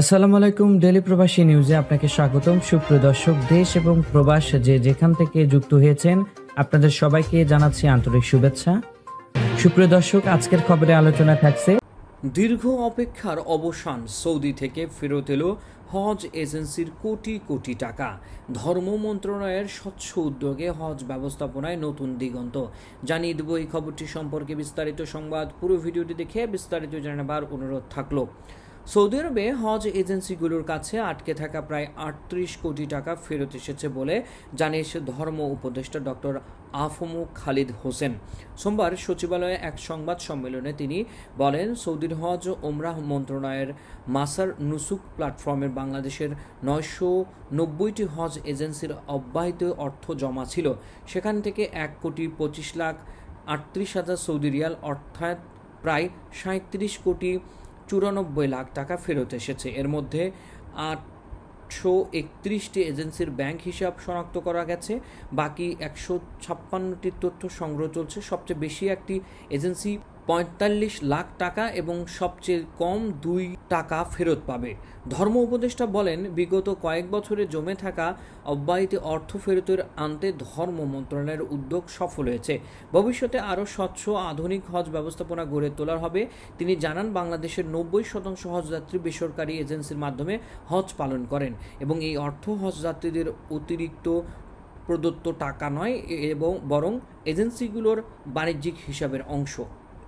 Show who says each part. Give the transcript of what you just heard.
Speaker 1: আসসালামু আলাইকুম ডেলি প্রবাসী নিউজে আপনাকে স্বাগতম। সুপ্রিয় দর্শক, দেশ এবং প্রবাস যে যেখান থেকে যুক্ত হয়েছেন, আপনাদের সবাইকে জানাচ্ছি আন্তরিক শুভেচ্ছা। সুপ্রিয় দর্শক, আজকের খবরে আলোচনা থাকছে।
Speaker 2: দীর্ঘ অপেক্ষার অবসান সৌদি থেকে ফেরত এলো হজ এজেন্সির কোটি কোটি টাকা। ধর্ম মন্ত্রণালয়ের স্বচ্ছ উদ্যোগে হজ ব্যবস্থাপনায় নতুন দিগন্ত। জানিয়ে দেবো এই খবরটি সম্পর্কে বিস্তারিত সংবাদ। পুরো ভিডিওটি দেখে বিস্তারিত জানাবার অনুরোধ থাকল। সৌদি আরবে হজ এজেন্সিগুলোর কাছে আটকে থাকা প্রায় আটত্রিশ কোটি টাকা ফেরত এসেছে বলে জানিয়েছে ধর্ম উপদেষ্টা ডক্টর আফমু খালিদ হোসেন। সোমবার সচিবালয়ে এক সংবাদ সম্মেলনে তিনি বলেন, সৌদির হজ ওমরাহ মন্ত্রণালয়ের মাসার নুসুক প্ল্যাটফর্মের বাংলাদেশের নয়শো নব্বইটি হজ এজেন্সির অব্যাহত অর্থ জমা ছিল। সেখান থেকে এক কোটি পঁচিশ লাখ আটত্রিশ হাজার সৌদি রিয়াল, অর্থাৎ প্রায় সাঁত্রিশ কোটি চুরানব্বই লাখ টাকা ফেরত এসেছে। এর মধ্যে আটশো একত্রিশটি এজেন্সির ব্যাংক হিসাব শনাক্ত করা গেছে। বাকি একশো ছাপ্পান্নটির তথ্য সংগ্রহ চলছে। সবচেয়ে বেশি একটি এজেন্সি পঁয়তাল্লিশ লাখ টাকা এবং সবচেয়ে কম দুই টাকা ফেরত পাবে। ধর্ম উপদেষ্টা বলেন, বিগত কয়েক বছরে জমে থাকা অব্যাহত অর্থ ফেরতের আনতে ধর্ম মন্ত্রণালয়ের উদ্যোগ সফল হয়েছে। ভবিষ্যতে আরও স্বচ্ছ আধুনিক হজ ব্যবস্থাপনা গড়ে তোলার হবে। তিনি জানান, বাংলাদেশের নব্বই শতাংশ হজযাত্রী বেসরকারি এজেন্সির মাধ্যমে হজ পালন করেন এবং এই অর্থ হজযাত্রীদের অতিরিক্ত প্রদত্ত টাকা নয় এবং বরং এজেন্সিগুলোর বাণিজ্যিক হিসাবের অংশ।